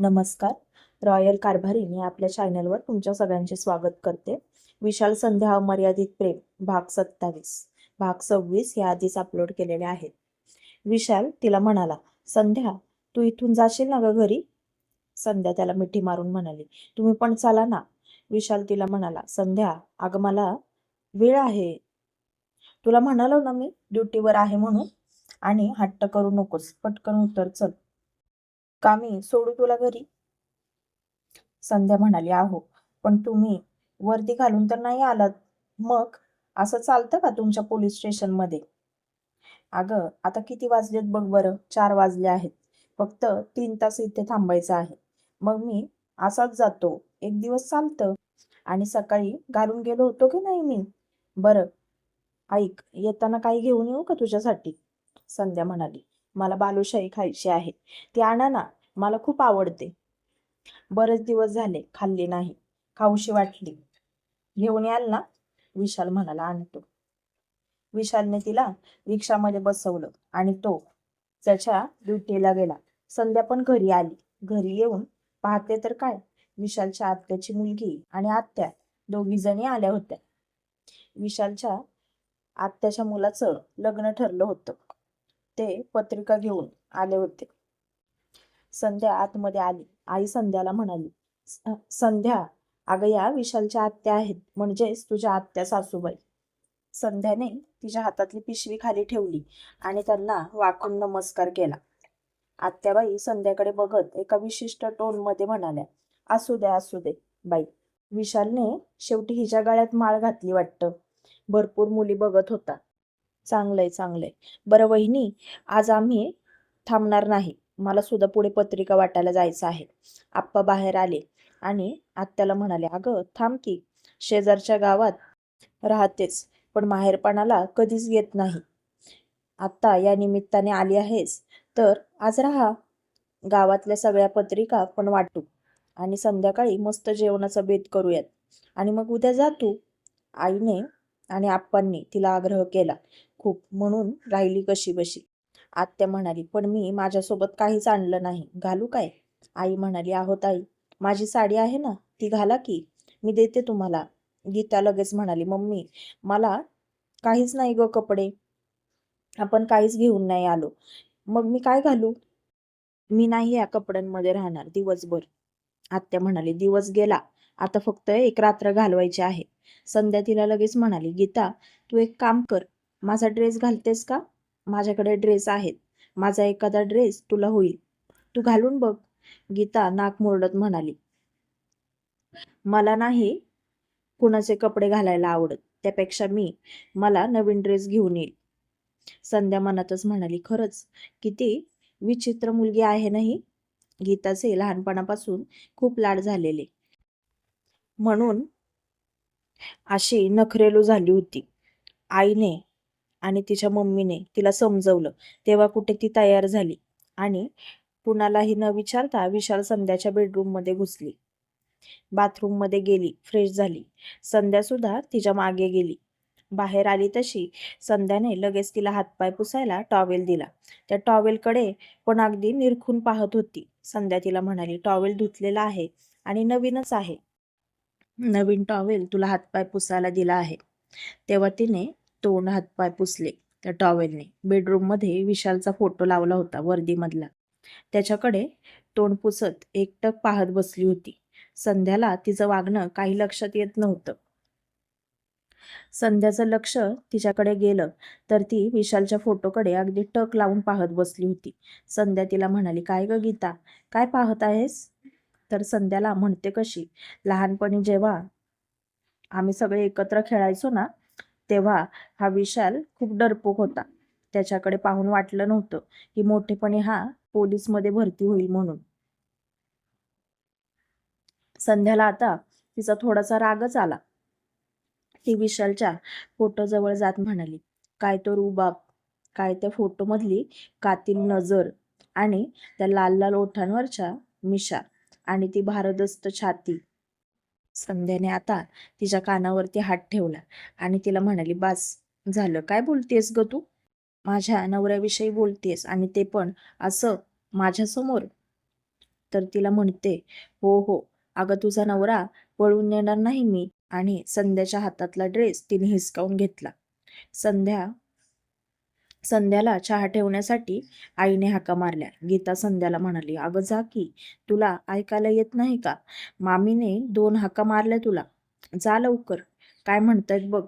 नमस्कार. रॉयल कारभारी मी आपल्या चॅनलवर तुमच्या सगळ्यांचे स्वागत करते. विशाल संध्या अमर्यादित प्रेम भाग सत्तावीस. भाग सव्वीस या आधीच अपलोड केलेले आहेत. विशाल तिला म्हणाला संध्या तू इथून जाशील ना ग घरी? संध्या त्याला मिठी मारून म्हणाली तुम्ही पण चला ना. विशाल तिला म्हणाला संध्या अगं मला वेळ आहे. तुला म्हणालो ना मी ड्युटीवर आहे म्हणून. आणि हट्ट करू नकोस पटकन उतर चल. का मी सोडू तुला घरी? संध्या म्हणाली आहो पण तुम्ही वर्दी घालून तर नाही आलात. मग असं चालतं का तुमच्या पोलीस स्टेशनमध्ये अगं आता किती वाजलेत बघ बरं. चार वाजले आहेत. फक्त तीन तास इथे थांबायचं आहे. मग मी असाच जातो. एक दिवस चालतं. आणि सकाळी घालून गेलो होतो की नाही मी? बरं. ऐक येताना काही घेऊन येऊ का तुझ्यासाठी? संध्या म्हणाली. मला बालुशाही खायची आहे. ती आणा ना मला खूप आवडते. बरेच दिवस झाले खाल्ली नाही. खाऊशी वाटली. घेऊन याल ना? विशाल म्हणाला आणतो. विशालने तिला रिक्षामध्ये बसवलं आणि तो त्याच्या ड्युटीला गेला. संध्या पण घरी आली. घरी येऊन पाहते तर काय? विशालच्या आत्याची मुलगी आणि आत्या दोघी जणी आल्या होत्या. विशालच्या आत्याच्या मुलाचं लग्न ठरलं होतं. ते पत्रिका घेऊन आले होते. संध्या आतमध्ये आली. आई संध्याला म्हणाली संध्या अगं या विशालच्या आत्या आहेत म्हणजेच तुझ्या आत्या सासूबाई. संध्याने तिच्या हातातली पिशवी खाली ठेवली आणि त्यांना वाकून नमस्कार केला. आत्याबाई संध्याकडे बघत एका विशिष्ट टोनमध्ये म्हणाल्या असू दे असू दे बाई. विशालने शेवटी हिच्या गळ्यात माळ घातली वाटतं. भरपूर मुली बघत होता. चांगलंय चांगलंय. बरं वहिनी आज आम्ही थांबणार नाही. मला सुद्धा पुढे पत्रिका वाटायला जायचं आहे. आप्पा बाहेर आले आणि आत्याला म्हणाले अगं थांब की शेजारच्या गावात राहतेच पण माहेरपणाला कधीच येत नाही. आत्ता या निमित्ताने आली आहेस तर आज राहा. गावातल्या सगळ्या पत्रिका पण वाटू आणि संध्याकाळी मस्त जेवणाचा बेत करूयात. आणि मग उद्या जा तू. आईने आणि आप्पांनी तिला आग्रह केला. खूप म्हणून राहिली कशी बशी. आत्या म्हणाली पण मी माझ्यासोबत काहीच आणलं नाही. घालू काय? आई म्हणाली आहो ताई माझी साडी आहे ना ती घाला की. मी देते तुम्हाला. गीता लगेच म्हणाली मम्मी मला काहीच नाही ग कपडे. आपण काहीच घेऊन नाही आलो. मग मी काय घालू? मी नाही या कपड्यांमध्ये राहणार दिवसभर. आत्या म्हणाली दिवस गेला. आता फक्त एक रात्र घालवायची आहे. संध्या तिला लगेच म्हणाली गीता तू एक काम कर. माझा ड्रेस घालतेस का? माझ्याकडे ड्रेस आहेत. माझा एखादा ड्रेस तुला होईल. तू घालून बघ. गीता नाक मोरडत म्हणाली मला नाही कुणाचे कपडे घालायला आवडत. त्यापेक्षा मी मला नवीन ड्रेस घेऊन येईल. संध्या मनातच म्हणाली खरंच? किती विचित्र मुलगी आहे नाही? गीताचे लहानपणापासून खूप लाड झालेले. म्हणून अशी नखरेलू झाली होती. आईने आणि तिच्या मम्मीने तिला समजवलं. तेव्हा कुठे ती तयार झाली आणि कुणालाही न विचारता विशाल संध्याच्या बेडरूममध्ये घुसली. बाथरूममध्ये गेली फ्रेश झाली. संध्या सुद्धा तिच्यामागे गेली. बाहेर आली तशी संध्याने लगेच तिला हातपाय पुसायला टॉवेल दिला. त्या टॉवेलकडे पण अगदी निरखून पाहत होती. संध्या तिला म्हणाली टॉवेल धुतलेला आहे आणि नवीनच आहे. नवीन टॉवेल तुला हातपाय पुसायला दिला आहे. तेव्हा तिने तोंड हातपाय पुसले. त्या टॉवेलने बेडरूममध्ये विशालचा फोटो लावला होता वर्दीमधला. त्याच्याकडे तोंड पुसत एकटक पाहत बसली होती. संध्याला तिचं वागणं काही लक्षात येत नव्हतं. संध्याचं लक्ष तिच्याकडे गेलं तर ती विशालच्या फोटोकडे अगदी टक लावून पाहत बसली होती. संध्या तिला म्हणाली काय ग गीता? काय पाहत आहेस? तर संध्याला म्हणते कशी लहानपणी जेव्हा आम्ही सगळे एकत्र खेळायचो ना तेव्हा हा विशाल खूप डरपोक होता. त्याच्याकडे पाहून वाटलं नव्हतं की मोठेपणी हा पोलीसमध्ये भरती होईल म्हणून. संध्याला आता तिचा थोडासा रागच आला. ती विशालच्या फोटो जवळ जात म्हणाली काय तो रुबाब काय त्या फोटोमधली कातील नजर आणि त्या लाल लाल ओठांवरच्या मिशा आणि ती भारदस्त छाती. संध्याने आता तिच्या कानावरती हात ठेवला आणि तिला म्हणाली बास झालं. काय बोलतेस ग तू? माझ्या नवऱ्याविषयी बोलतेस आणि ते पण असं माझ्यासमोर. तर तिला म्हणते हो हो. अगं तुझा नवरा पळून नेणार नाही मी. आणि संध्याच्या हातातला ड्रेस तिने हिसकावून घेतला. संध्या संध्याला चहा ठेवण्यासाठी आईने हाका मारल्या. गीता संध्याला म्हणाली अगं जा की तुला ऐकायला येत नाही का? मामीने दोन हाका मारल्या तुला. जा लवकर. काय म्हणतायत बघ.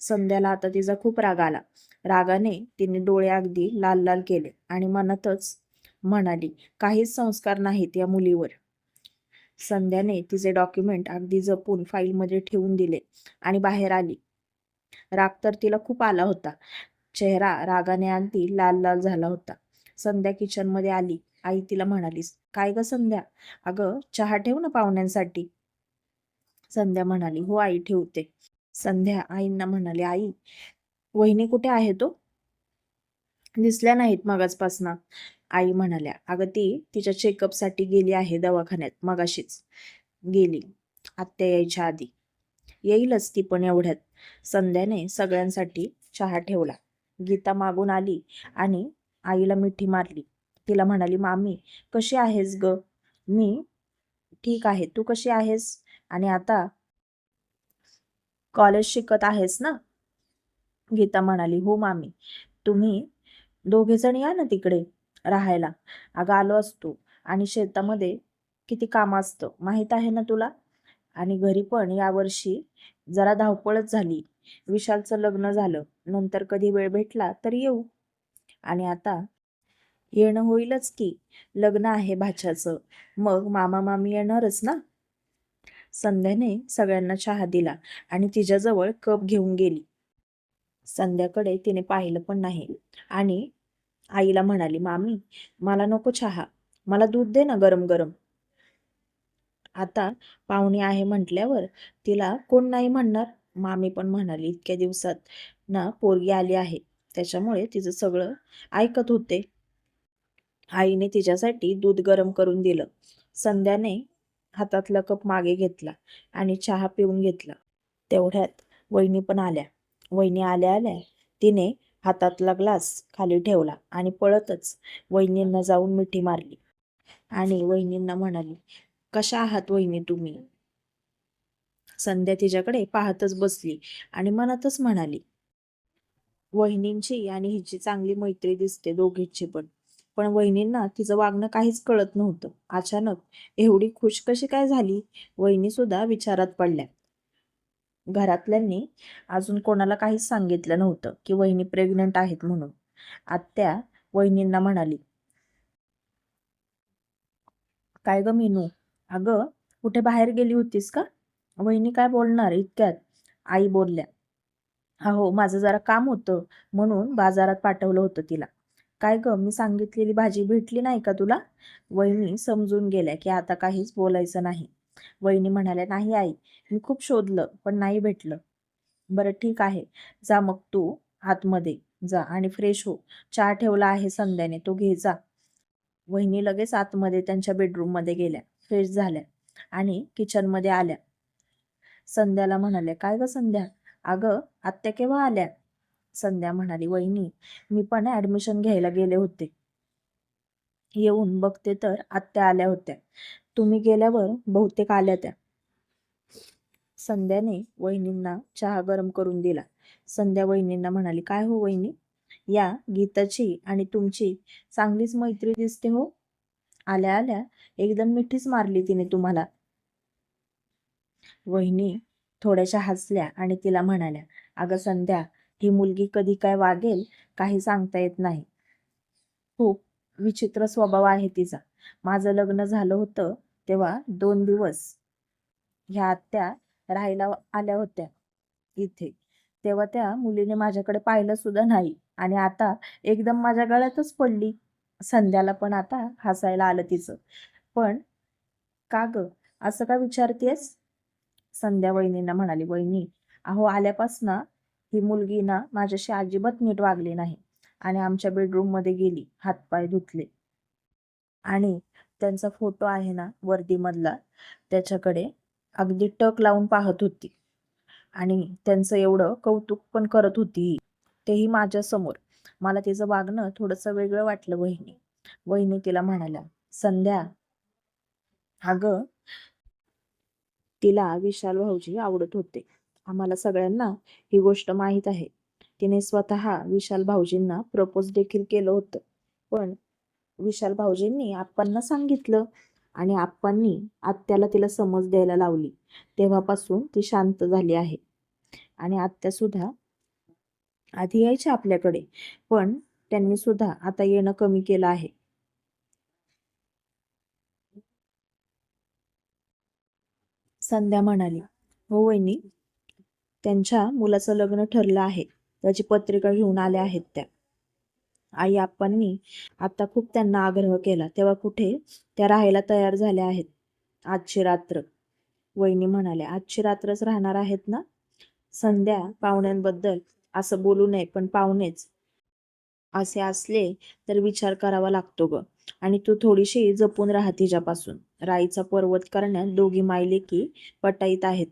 संध्याला आता तिचा खूप राग आला. रागाने तिने डोळे अगदी लाल लाल केले आणि मनातच म्हणाली काहीच संस्कार नाहीत या मुलीवर. संध्याने तिचे डॉक्युमेंट अगदी जपून फाईलमध्ये ठेवून दिले आणि बाहेर आली. राग तर तिला खूप आला होता चेहरा रागाने अगदी लाल लाल झाला होता. संध्या किचनमध्ये आली. आई तिला म्हणालीस काय ग संध्या? अगं चहा ठेव ना पाहुण्यांसाठी. संध्या म्हणाली हो आई ठेवते. संध्या आईंना म्हणाली आई वहिनी कुठे आहे तो हो? दिसल्या नाहीत मगाचपासनं. आई म्हणाल्या अगं ती तिच्या चेकअपसाठी गेली आहे दवाखान्यात मगाशीच. गेली. आत्या यायच्या आधी. येईलच ती पण एवढ्यात. संध्याने सगळ्यांसाठी चहा ठेवला. गीता मागून आली आणि आईला मिठी मारली. तिला म्हणाली मामी कशी आहेस ग? मी ठीक आहे. तू कशी आहेस? आणि आता कॉलेज शिकत आहेस ना? गीता म्हणाली हो मामी. तुम्ही दोघे जण या ना तिकडे राहायला. अगं आलो असतो. आणि शेतामध्ये किती काम असतं. माहीत आहे ना तुला? आणि घरी पण यावर्षी जरा धावपळच झाली. विशालचं लग्न झालं. नंतर कधी वेळ भेटला तर येऊ. आणि आता येणं होईलच की. लग्न आहे भाच्याचं. मग मामा मामी येणारच ना? संध्याने सगळ्यांना चहा दिला आणि तिच्याजवळ कप घेऊन गेली. संध्याकडे तिने पाहिलं पण नाही. आणि आईला म्हणाली मामी मला नको चहा. मला दूध दे ना गरम गरम. आता पाहुणे आहे म्हटल्यावर तिला कोण नाही म्हणणार. मामी पण म्हणाली इतक्या दिवसात ना पोरगी आली आहे. त्याच्यामुळे तिचं सगळं ऐकत होते. आईने तिच्यासाठी दूध गरम करून दिलं. संध्याने हातातला कप मागे घेतला आणि चहा पिऊन घेतला. तेवढ्यात वहिनी पण आल्या. वहिनी आल्या आल्या तिने हातातला ग्लास खाली ठेवला आणि पळतच वहिनींना जाऊन मिठी मारली. आणि वहिनींना म्हणाली कशा आहात वहिनी तुम्ही? संध्या तिच्याकडे पाहतच बसली आणि मनातच म्हणाली वहिनींची आणि हिची चांगली मैत्री दिसते दोघींची पण. पण वहिनींना तिचं वागणं काहीच कळत नव्हतं. अचानक एवढी खुश कशी काय झाली? वहिनी सुद्धा विचारात पडल्या. घरातल्यांनी अजून कोणाला काहीच सांगितलं नव्हतं की वहिनी प्रेग्नंट आहेत म्हणून. आत्या वहिनींना म्हणाली काय ग मीनू? अगं कुठे बाहेर गेली होतीस का? वहिनी काय बोलणार इतक्यात? आई बोलल्या अहो माझं जरा काम होतं म्हणून बाजारात पाठवलं होतं तिला. काय ग मी सांगितलेली भाजी भेटली नाही का तुला? वहिनी समजून गेल्या की आता काहीच बोलायचं नाही. वहिनी म्हणाल्या नाही आई मी खूप शोधलं पण नाही भेटलं. बरं ठीक आहे. जा मग तू आतमध्ये जा आणि फ्रेश हो. चहा ठेवला आहे संध्याने तो घे जा. वहिनी लगेच आतमध्ये त्यांच्या बेडरूममध्ये गेल्या फ्रेश झाल्या आणि किचनमध्ये आल्या. संध्याला म्हणाले काय ग संध्या? अगं आत्या केव्हा आल्या? संध्या म्हणाली वहिनी मी पण ऍडमिशन घ्यायला गेले होते. येऊन बघते तर आत्या आल्या होत्या. तुम्ही गेल्यावर बहुतेक आल्या त्या. संध्याने वहिनींना चहा गरम करून दिला. संध्या वहिनींना म्हणाली काय हो वहिनी? या गीताची आणि तुमची चांगलीच मैत्री दिसते हो. आल्या आल्या एकदम मिठीच मारली तिने तुम्हाला. वहिनी थोड्याशा हसल्या आणि तिला म्हणाल्या अगं संध्या ही मुलगी कधी काय वागेल काही सांगता येत नाही. खूप विचित्र स्वभाव आहे तिचा. माझं लग्न झालं होतं तेव्हा दोन दिवस ह्या आत्या राहायला आल्या होत्या इथे. तेव्हा त्या मुलीने माझ्याकडे पाहिलं सुद्धा नाही आणि आता एकदम माझ्या गळ्यातच पडली. संध्याला पण आता हसायला आलं तिचं. पण का ग? असं का विचारतेस? संध्या वहिनींना म्हणाली वहिनी अहो आल्यापासनं ही मुलगी ना माझ्याशी अजिबात नीट वागली नाही आणि आमच्या बेडरूममध्ये गेली हातपाय धुतले. आणि त्यांचा फोटो आहे ना वर्दीमधला त्याच्याकडे अगदी टक लावून पाहत होती. आणि त्यांचं एवढं कौतुक पण करत होती. तेही माझ्यासमोर मला तिचं वागणं थोडंसं वेगळं वाटलं वहिनी. वहिनी तिला म्हणाल्या संध्या अगं तिला विशाल भाऊजी आवडत होते. आम्हाला सगळ्यांना ही गोष्ट माहीत आहे. तिने स्वतः विशाल भाऊजींना प्रपोज देखील केलं होतं. पण विशाल भाऊजींनी आप्पांना सांगितलं आणि आप्पांनी आत्याला तिला समज द्यायला लावली. तेव्हापासून ती शांत झाली आहे. आणि आत्या सुद्धा आधी यायच्या आपल्याकडे पण त्यांनी सुद्धा आता येणं कमी केलं आहे. संध्या म्हणाली हो वहिनी त्यांच्या मुलाचं लग्न ठरलं आहे. त्याची पत्रिका घेऊन आल्या आहेत त्या. आई आप्पांनी आता खूप त्यांना आग्रह केला. तेव्हा कुठे? त्या राहायला तयार झाल्या आहेत. आजची रात्र. वहिनी म्हणाल्या आजची रात्रच राहणार आहेत ना? संध्या पाहुण्यांबद्दल असं बोलू नये पण पाहुणेच असे असले तर विचार करावा लागतो ग. आणि तू थोडीशी जपून राहा तिच्यापासून. राईचा पर्वत करण्यात दोघी मायले की पटाईत आहेत.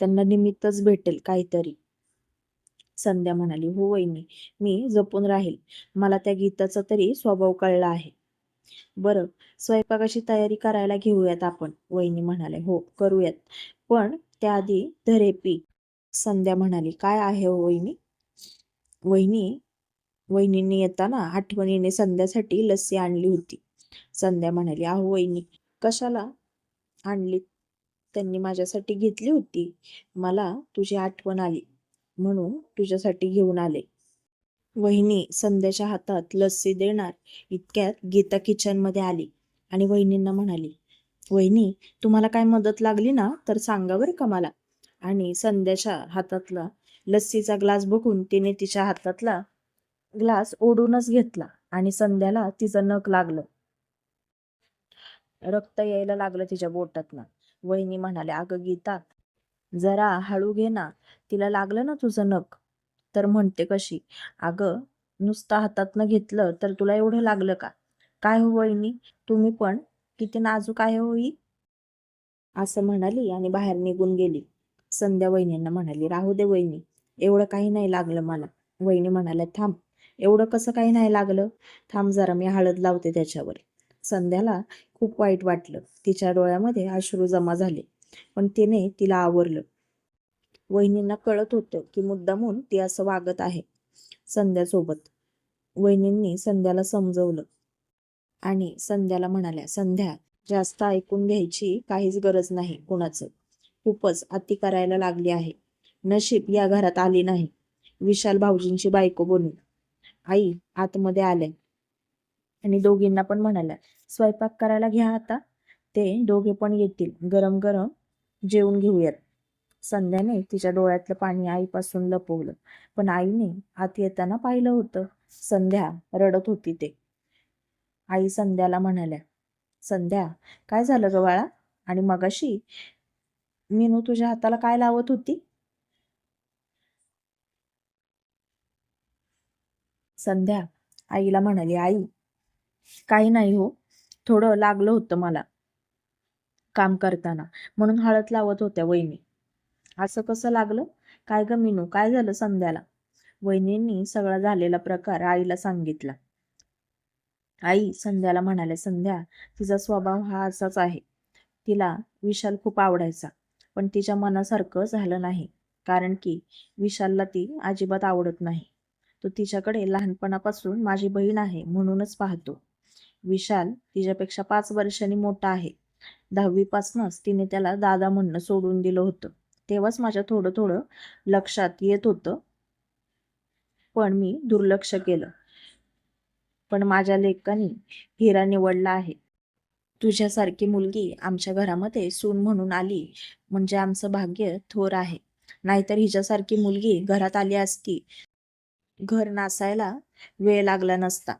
त्यांना निमित्तच भेटेल काहीतरी. संध्या म्हणाली हो वहिनी मी जपून राहील. मला त्या गीताचा तरी स्वभाव कळला आहे. बरं स्वयंपाकाची तयारी करायला घेऊयात आपण वहिनी म्हणाले. हो करूयात. पण त्याआधी धरेपी संध्या म्हणाली काय आहे हो वहिनी? वहिनी वहिनींनी येताना आठवणीने संध्यासाठी लस्सी आणली होती. संध्या म्हणाली अहो वहिनी कशाला आणली त्यांनी माझ्यासाठी घेतली होती. मला तुझी आठवण आली म्हणून तुझ्यासाठी घेऊन आले. वहिनी संध्याच्या हातात लस्सी देणार इतक्यात गीता किचनमध्ये आली आणि वहिनींना म्हणाली वहिनी तुम्हाला काय मदत लागली ना तर सांगा बरं का मला. आणि संध्याच्या हातातला लस्सीचा ग्लास बघून तिने तिच्या हातातला ग्लास ओढूनच घेतला आणि संध्याला तिचं नख लागलं. रक्त यायला लागलं तिच्या बोटातनं. वहिनी म्हणाल्या अगं गीता जरा हळू घे ना. तिला लागलं ना तुझं नख. तर म्हणते कशी? अगं नुसतं हातातनं घेतलं तर तुला एवढं लागलं का? काय हो वहिनी? तुम्ही पण? किती नाजूक आहे होई असं म्हणाली आणि बाहेर निघून गेली. संध्या वहिनींना म्हणाली राहू दे वहिनी. एवढं काही नाही लागलं मला. वहिनी म्हणाल्या थांब. एवढं कसं काही नाही लागलं. थांब जरा मी हळद लावते त्याच्यावर. संध्याला खूप वाईट वाटलं. तिच्या डोळ्यामध्ये अश्रू जमा झाले पण तिने तिला आवरलं. वहिनींना कळत होतं की मुद्दामून ती असं वागत आहे संध्यासोबत. वहिनींनी संध्याला समजवलं आणि संध्याला म्हणाल्या संध्या जास्त ऐकून घ्यायची काहीच गरज नाही कुणाचं. खूपच अति करायला लागली आहे. नशीब या घरात आली नाही. विशाल भाऊजींची बायको बनून. आई आतमध्ये आले. आणि दोघींना पण म्हणाल्या स्वयंपाक करायला घ्या आता. ते दोघे पण येतील. गरम गरम जेवून घेऊयात. संध्याने तिच्या डोळ्यातलं पाणी आईपासून लपवलं. पण आईने आत येताना पाहिलं होतं. संध्या रडत होती ते. आई संध्याला म्हणाल्या संध्या काय झालं ग बाळा? आणि मगाशी मीनू तुझ्या हाताला काय लावत होती? संध्या आईला म्हणाली आई काही नाही हो. थोडं लागलं होतं मला काम करताना. म्हणून हळद लावत होत्या वहिनी. असं कसं लागलं? काय ग मिनू? काय झालं संध्याला? वहिनींनी सगळा झालेला प्रकार आईला सांगितला. आई संध्याला म्हणाले संध्या तिचा स्वभाव हा असाच आहे. तिला विशाल खूप आवडायचा पण तिच्या मनासारखं झालं नाही. कारण की विशालला ती अजिबात आवडत नाही. तो तिच्याकडे लहानपणापासून माझी बहीण आहे म्हणूनच पाहतो. विशाल तिच्यापेक्षा पाच वर्षांनी मोठा आहे. दहावीपासूनच तिने त्याला दादा म्हणणं सोडून दिलं होतं. तेव्हाच माझ्या थोडं थोडं लक्षात येत होतं. पण मी दुर्लक्ष केलं. पण माझ्या लेकानी हिरा निवडला आहे. तुझ्यासारखी मुलगी आमच्या घरामध्ये सून म्हणून आली म्हणजे आमचं भाग्य थोर आहे. नाहीतर हिच्यासारखी मुलगी घरात आली असती. घर नासायला वेळ लागला नसता.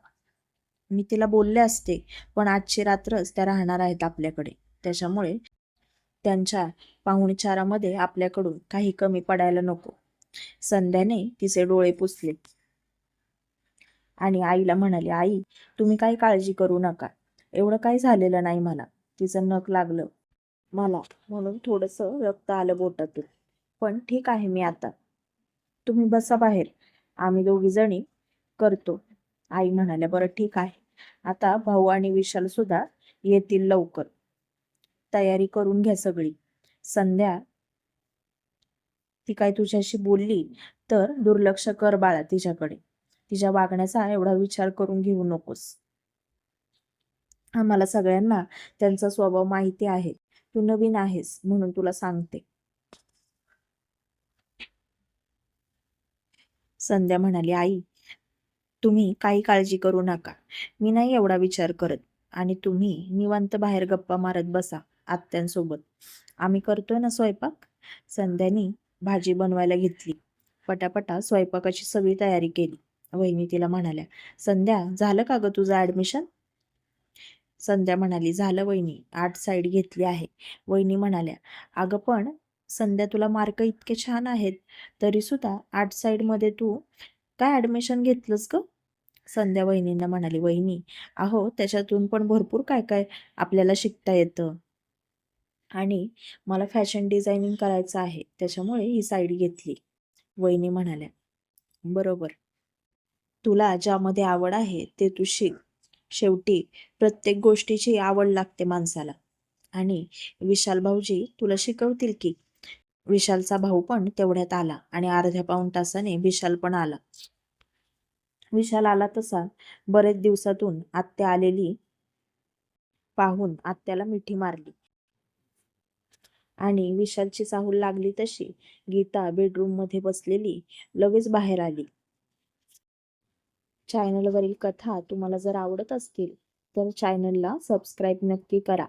मी तिला बोलले असते पण आजची रात्रच त्या राहणार आहेत आपल्याकडे. त्याच्यामुळे त्यांच्या पाहुणचारामध्ये आपल्याकडून काही कमी पडायला नको. संध्याने तिचे डोळे पुसले. आणि आईला म्हणाले आई तुम्ही काही काळजी करू नका. एवढं काही झालेलं नाही मला. तिचं नख लागलं मला. म्हणून थोडंसं रक्त आलं बोटातून. पण ठीक आहे मी आता. तुम्ही बसा बाहेर. आम्ही दोघी जणी करतो. आई म्हणाल्या बरं ठीक आहे. आता भाऊ आणि विशाल सुद्धा येतील लवकर. तयारी करून घ्या सगळी. संध्या ती काय तुझ्याशी बोलली तर दुर्लक्ष कर बाळा तिच्याकडे. तिच्या वागण्याचा एवढा विचार करून घेऊ नकोस. आम्हाला सगळ्यांना त्यांचा स्वभाव माहिती आहे. तू नवीन आहेस म्हणून तुला सांगते. संध्या म्हणाली आई तुम्ही काही काळजी करू नका. मी नाही एवढा विचार करत आणि तुम्ही निवांत बाहेर गप्पा मारत बसा आत्यांसोबत. आम्ही करतोय ना स्वयंपाक? संध्यानी भाजी बनवायला घेतली. पटापटा स्वयंपाकाची सगळी तयारी केली. वहिनी तिला म्हणाल्या संध्या झालं का ग तुझं ऍडमिशन संध्या म्हणाली झालं वहिनी आर्ट साईड घेतली आहे. वहिनी म्हणाल्या अगं पण संध्या तुला मार्क इतके छान आहेत तरी सुद्धा आर्ट साईडमध्ये तू काय ऍडमिशन घेतलंस ग? संध्या वहिनींना म्हणाली वहिनी अहो त्याच्यातून पण भरपूर काय काय आपल्याला शिकता येतं. आणि मला फॅशन डिझायनिंग करायचं आहे त्याच्यामुळे ही साईड घेतली. वहिनी म्हणाल्या बरोबर. तुला ज्यामध्ये आवड आहे ते तू शिक. शेवटी प्रत्येक गोष्टीची आवड लागते माणसाला. आणि विशाल भाऊजी तुला शिकवतील की विशालचा भाऊ पण तेवढ्यात आला आणि अर्ध्या पाऊण तासाने विशाल पण आला. विशाल आला तसा बरेच दिवसातून आत्या आलेली पाहून आत्याला मिठी मारली. आणि विशालची चाहूल लागली तशी गीता बेडरूममध्ये बसलेली लगेच बाहेर आली. चॅनलवरील कथा तुम्हाला जर आवडत असतील तर चॅनलला सबस्क्राईब नक्की करा.